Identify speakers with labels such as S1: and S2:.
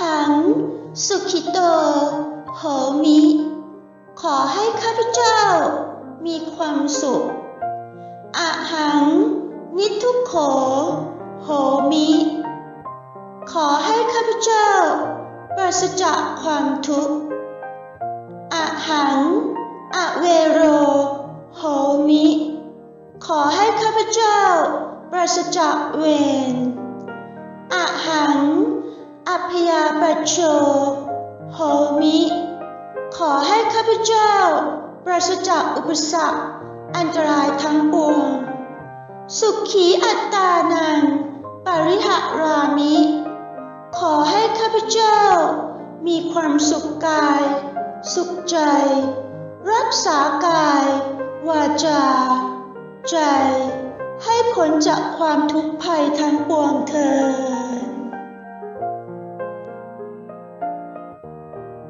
S1: หัง สุขิโต โหมิ ขอให้ข้าพเจ้า มีความสุขอะหัง นิทุกโข โหมิ ขอให้ข้าพเจ้า ปราศจากความทุกข์อะหังอะเวโร โหมิ ขอให้ข้าพเจ้า ปราศจากเวร ยาปัชโชโหมิ ขอให้ข้าพเจ้า ปราศจากอุปสรรค อันตรายทั้งปวง สุขีอัตตานัง ปริหารามิ ขอให้ข้าพเจ้า มีความสุขกาย สุขใจ รักษากาย วาจา ใจ ให้พ้นจากความทุกข์ภัยทั้งปวงเธอ